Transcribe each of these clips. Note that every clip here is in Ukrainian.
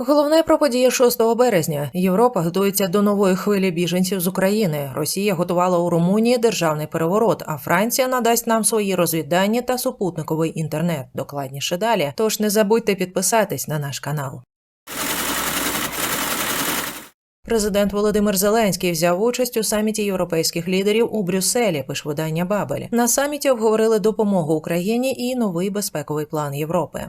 Головне про події 6 березня. Європа готується до нової хвилі біженців з України. Росія готувала у Румунії державний переворот, а Франція надасть нам свої розвіддані та супутниковий інтернет. Докладніше далі. Тож не забудьте підписатись на наш канал. Президент Володимир Зеленський взяв участь у саміті європейських лідерів у Брюсселі. Пише видання Бабель. На саміті обговорили допомогу Україні і новий безпековий план Європи.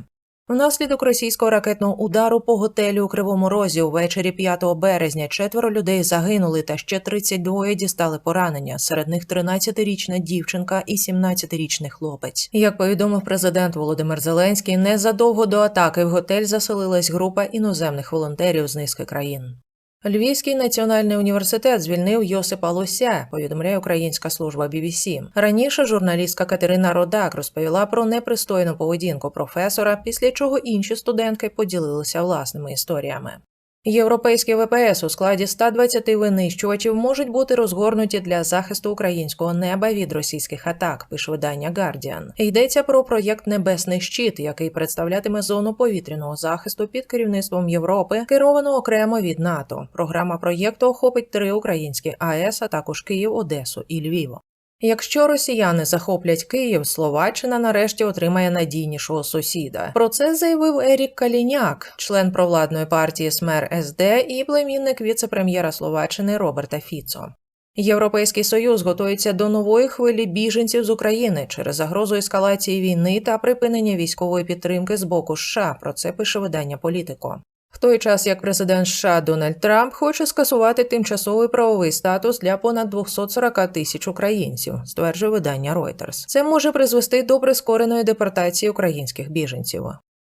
Внаслідок російського ракетного удару по готелю у Кривому Розі увечері 5 березня четверо людей загинули та ще 32 дістали поранення. Серед них 13-річна дівчинка і 17-річний хлопець. Як повідомив президент Володимир Зеленський, незадовго до атаки в готель заселилась група іноземних волонтерів з низки країн. Львівський національний університет звільнив Йосипа Лося, повідомляє українська служба BBC. Раніше журналістка Катерина Родак розповіла про непристойну поведінку професора, після чого інші студентки поділилися власними історіями. Європейські ВПС у складі 120 винищувачів можуть бути розгорнуті для захисту українського неба від російських атак. Пише видання Guardian. Йдеться про проєкт Небесний щит, який представлятиме зону повітряного захисту під керівництвом Європи, керовано окремо від НАТО. Програма проєкту охопить три українські АЕС, а також Київ, Одесу і Львів. Якщо росіяни захоплять Київ, Словаччина нарешті отримає надійнішого сусіда. Про це заявив Ерік Каліняк, член провладної партії СМЕР СД і племінник віце-прем'єра Словаччини Роберта Фіцо. Європейський союз готується до нової хвилі біженців з України через загрозу ескалації війни та припинення військової підтримки з боку США. Про це пише видання Політико. В той час як президент США Дональд Трамп хоче скасувати тимчасовий правовий статус для понад 240 тисяч українців, стверджує видання Reuters. Це може призвести до прискореної депортації українських біженців.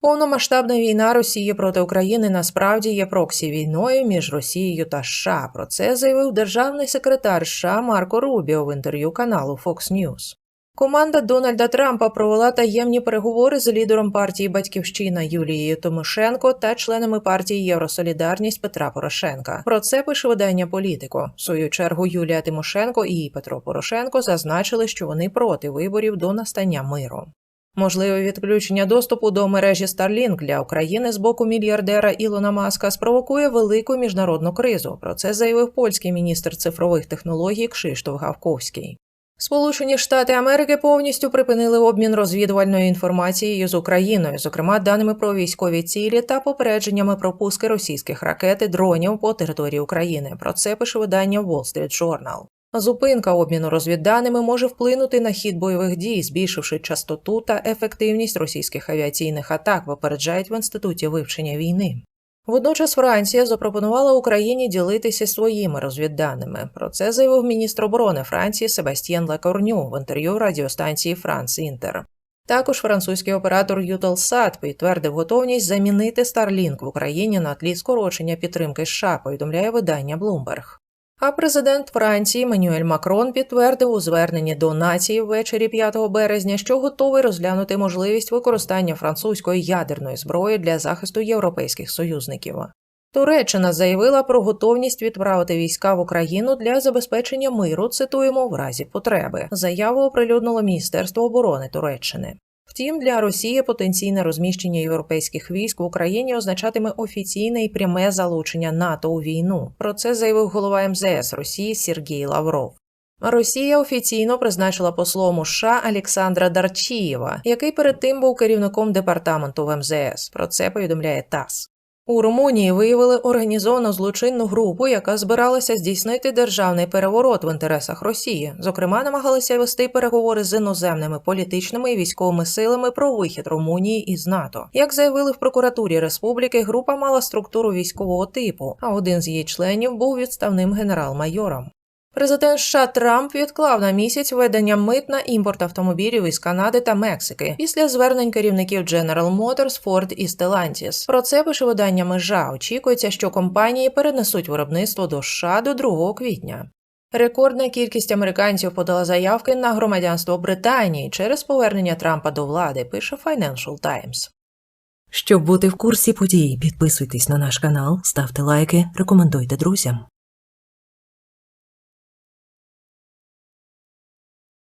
Повномасштабна війна Росії проти України насправді є проксі війною між Росією та США. Про це заявив державний секретар США Марко Рубіо в інтерв'ю каналу Fox News. Команда Дональда Трампа провела таємні переговори з лідером партії Батьківщина Юлією Тимошенко та членами партії Євросолідарність Петра Порошенка. Про це пише видання Політико. В свою чергу Юлія Тимошенко і Петро Порошенко зазначили, що вони проти виборів до настання миру. Можливе відключення доступу до мережі Starlink для України з боку мільярдера Ілона Маска спровокує велику міжнародну кризу. Про це заявив польський міністр цифрових технологій Кшиштоф Гавковський. Сполучені Штати Америки повністю припинили обмін розвідувальною інформацією з Україною, зокрема даними про військові цілі та попередженнями про пуски російських ракет і дронів по території України. Про це пише видання Wall Street Journal. Зупинка обміну розвідданими може вплинути на хід бойових дій, збільшивши частоту та ефективність російських авіаційних атак, випереджають в інституті вивчення війни. Водночас Франція запропонувала Україні ділитися своїми розвідданими. Про це заявив міністр оборони Франції Себастьєн Лакорню в інтерв'ю радіостанції Франс Інтер. Також французький оператор Ютелсат підтвердив готовність замінити Starlink в Україні на тлі скорочення підтримки США, повідомляє видання Bloomberg. А президент Франції Манюель Макрон підтвердив у зверненні до нації ввечері 5 березня, що готовий розглянути можливість використання французької ядерної зброї для захисту європейських союзників. Туреччина заявила про готовність відправити війська в Україну для забезпечення миру. Цитуємо в разі потреби. Заяву оприлюднило Міністерство оборони Туреччини. Втім, для Росії потенційне розміщення європейських військ в Україні означатиме офіційне і пряме залучення НАТО у війну. Про це заявив голова МЗС Росії Сергій Лавров. Росія офіційно призначила послом у США Олександра Дарчієва, який перед тим був керівником департаменту в МЗС. Про це повідомляє ТАСС. У Румунії виявили організовану злочинну групу, яка збиралася здійснити державний переворот в інтересах Росії. Зокрема, намагалися вести переговори з іноземними політичними і військовими силами про вихід Румунії із НАТО. Як заявили в прокуратурі республіки, група мала структуру військового типу, а один з її членів був відставним генерал-майором. Президент США Трамп відклав на місяць введення мит на імпорт автомобілів із Канади та Мексики після звернень керівників General Motors, Ford і Stellantis. Про це пише видання межа. Очікується, що компанії перенесуть виробництво до США до 2 квітня. Рекордна кількість американців подала заявки на громадянство Британії через повернення Трампа до влади. Пише Financial Times. Щоб бути в курсі подій, підписуйтесь на наш канал, ставте лайки, рекомендуйте друзям.